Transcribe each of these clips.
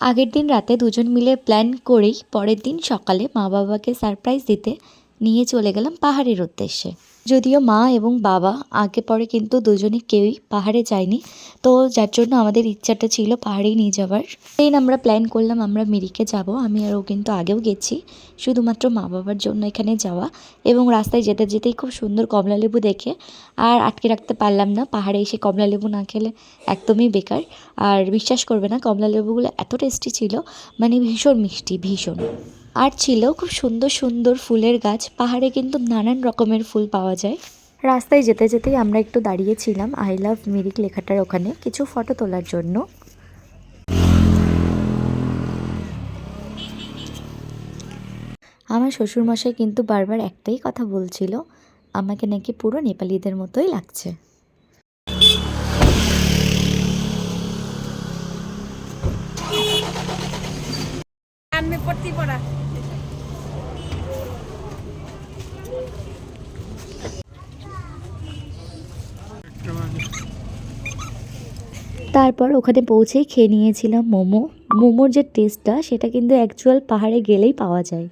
আগের দিন রাতে দুজন মিলে প্ল্যান করেই পরের দিন সকালে মা বাবাকে সারপ্রাইজ দিতে নিয়ে চলে গেলাম পাহাড়ের উদ্দেশ্যে। যদিও মা এবং বাবা আগে পরে কিন্তু দুজনে কেউই পাহাড়ে যায়নি। তো যার জন্য আমাদের ইচ্ছাটা ছিল পাহাড়েই নিয়ে যাওয়ার। দিন আমরা প্ল্যান করলাম আমরা মিরিকে যাব। আমি আর ও কিন্তু আগেও গেছি। শুধুমাত্র মা বাবার জন্য এখানে যাওয়া এবং রাস্তায় যেতে যেতেই খুব সুন্দর কমলালেবু দেখে। আর আটকে রাখতে পারলাম না, পাহাড়ে এসে কমলালেবু না খেলে একদমই বেকার। আর বিশ্বাস করবে না কমলালেবুগুলো এত টেস্টি ছিল মানে ভীষণ মিষ্টি, ভীষণ। আর ছিল খুব সুন্দর সুন্দর ফুলের গাছ। পাহাড়ে কিন্তু নানান রকমের ফুল পাওয়া যায়। রাস্তায় যেতে যেতেই আমরা একটু দাঁড়িয়েছিলাম। আই লাভ মিরিক লেখাটার ওখানে। কিছু ফটো তোলার জন্য। আমার শ্বশুরমশাই কিন্তু বারবার একটাই কথা বলছিল, আমাকে নাকি পুরো নেপালিদের মতোই লাগছে। আমি পড়া। তারপর ওখানে পৌঁছেই খেয়ে নিয়েছিলাম মোমো। মোমোর যে টেস্টটা সেটা কিন্তু অ্যাকচুয়াল পাহাড়ে গেলেই পাওয়া যায়।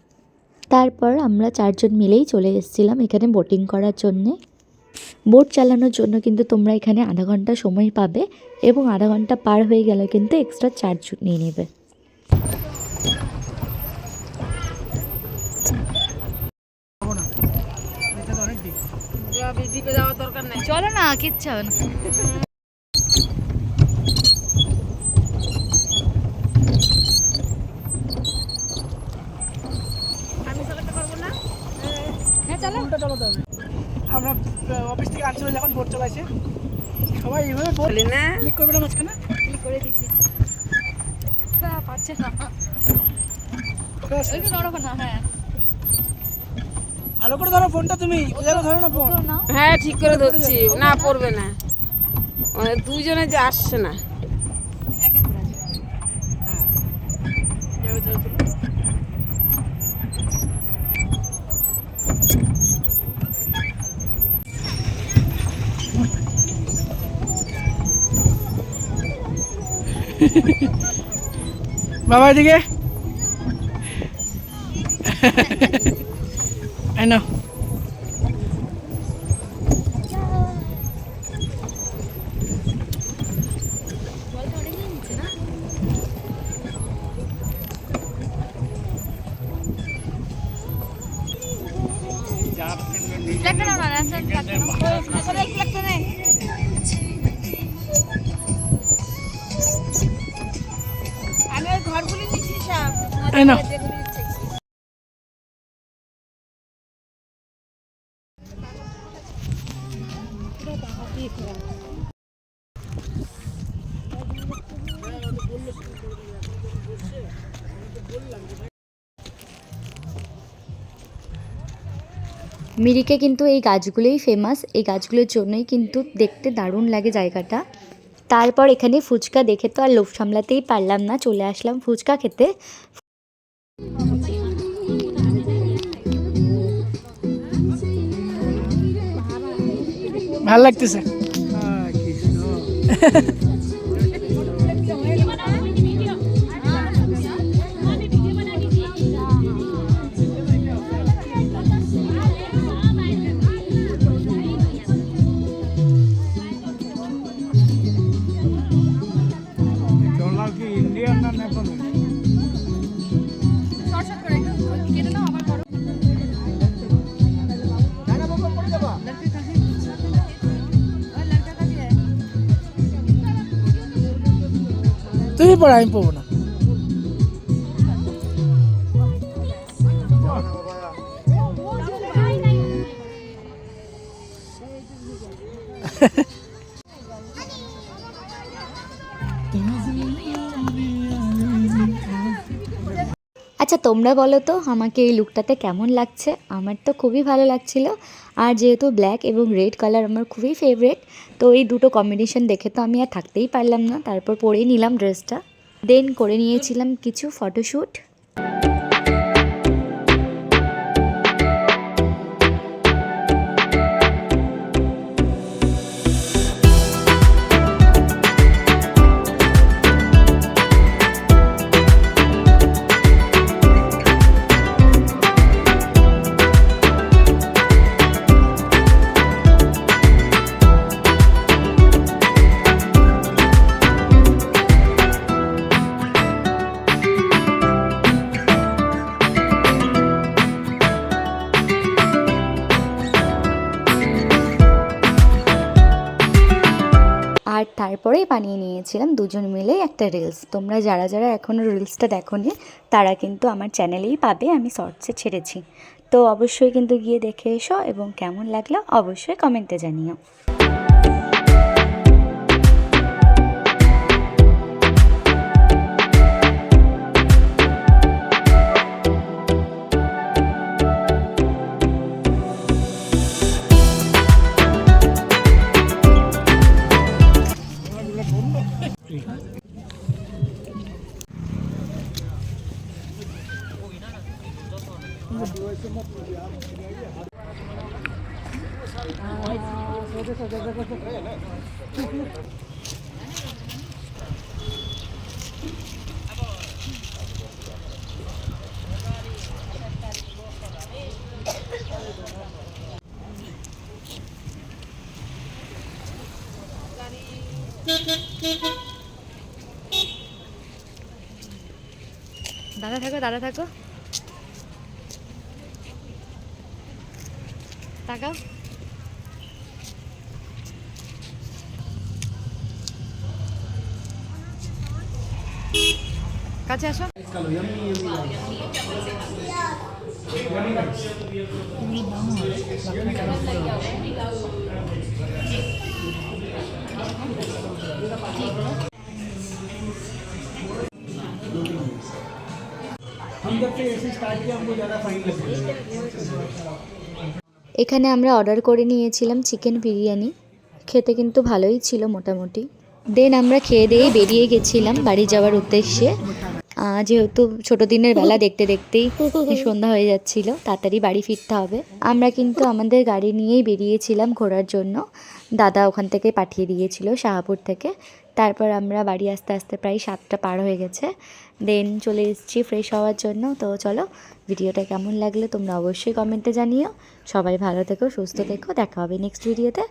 তারপর আমরা চারজন মিলেই চলে এসেছিলাম এখানে বোটিং করার জন্যে। বোট চালানোর জন্য কিন্তু তোমরা এখানে আধা ঘণ্টা সময় পাবে এবং আধা ঘণ্টা পার হয়ে গেলে কিন্তু এক্সট্রা চার্জ নিয়ে নেবে। চলো না, কিচ্ছু আমরা অফিস থেকে আসছিল যখন বোট চালাইছে। সবাই এইভাবে বলি না? ক্লিক করবে না মাঝখানে? ক্লিক করে দিচ্ছি। তা পারছে না। হ্যাঁ। ভালো করে ধরো ফোনটা তুমি। ওদেরও ধরো না ফোন হ্যাঁ ঠিক করে ধরছি। না পড়বে না। মানে দুজনে যে আসছে না। ধরে বাবা এদিকে? একটা নাও। না রাস্তা একটা নে। মিরিকে কিন্তু এই গাছগুলোই ফেমাস এই গাছগুলোর জন্যই কিন্তু দেখতে দারুণ লাগে জায়গাটা। তারপর এখানে ফুচকা দেখে তো আর লোভ সামলাতেই পারলাম না, চলে আসলাম ফুচকা খেতে। ভালো লাগতেছে। তুমি পড়া, আমি পড়ব না। আচ্ছা তোমরা বলো তো আমাকে এই লুকটাতে কেমন লাগছে? আমার তো খুবই ভালো লাগছিল। আর যেহেতু ব্ল্যাক এবং রেড কালার আমার খুবই ফেভারেট তো এই দুটো কম্বিনেশন দেখে তো আমি আর থাকতেই পারলাম না। তারপর পরেই নিলাম ড্রেসটা দেন করে নিয়েছিলাম কিছু ফটোশ্যুট তারপরেই বানিয়ে নিয়েছিলাম, দুজন মিলে একটা রিলস তোমরা যারা যারা এখনও রিলসটা দেখো নি তারা কিন্তু আমার চ্যানেলেই পাবে, আমি শর্টসে ছেড়েছি। তো অবশ্যই কিন্তু গিয়ে দেখে এসো এবং কেমন লাগল অবশ্যই কমেন্টে জানিও। দাদা থাকো দাদা থাকো। তাকাও কাছে আসো हम जब से ऐसे स्टार्ट किया हमको ज़्यादा फाइन लगता এখানে আমরা অর্ডার করে নিয়েছিলাম চিকেন বিরিয়ানি। খেতে কিন্তু ভালোই ছিল মোটামুটি। দেন আমরা খেয়ে দিয়ে বেরিয়ে গেছিলাম বাড়ি যাওয়ার উদ্দেশ্যে। যেহেতু ছোট দিনের বেলা দেখতে দেখতেই সন্ধ্যা হয়ে যাচ্ছিল তাড়াতাড়ি বাড়ি ফিরতে হবে। আমরা কিন্তু আমাদের গাড়ি নিয়েই বেরিয়েছিলাম ঘোরার জন্য। দাদা ওখান থেকে পাঠিয়ে দিয়েছিল শাহাপুর থেকে। তারপর আমরা বাড়ি আসতে আসতে প্রায় সাতটা পার হয়ে গেছে। দেন চলে এসেছি ফ্রেশ হওয়ার জন্য। তো চলো ভিডিওটা কেমন লাগল তোমরা অবশ্যই কমেন্টে জানিও। সবাই ভালো থেকো সুস্থ থেকো। দেখা হবে নেক্সট ভিডিওতে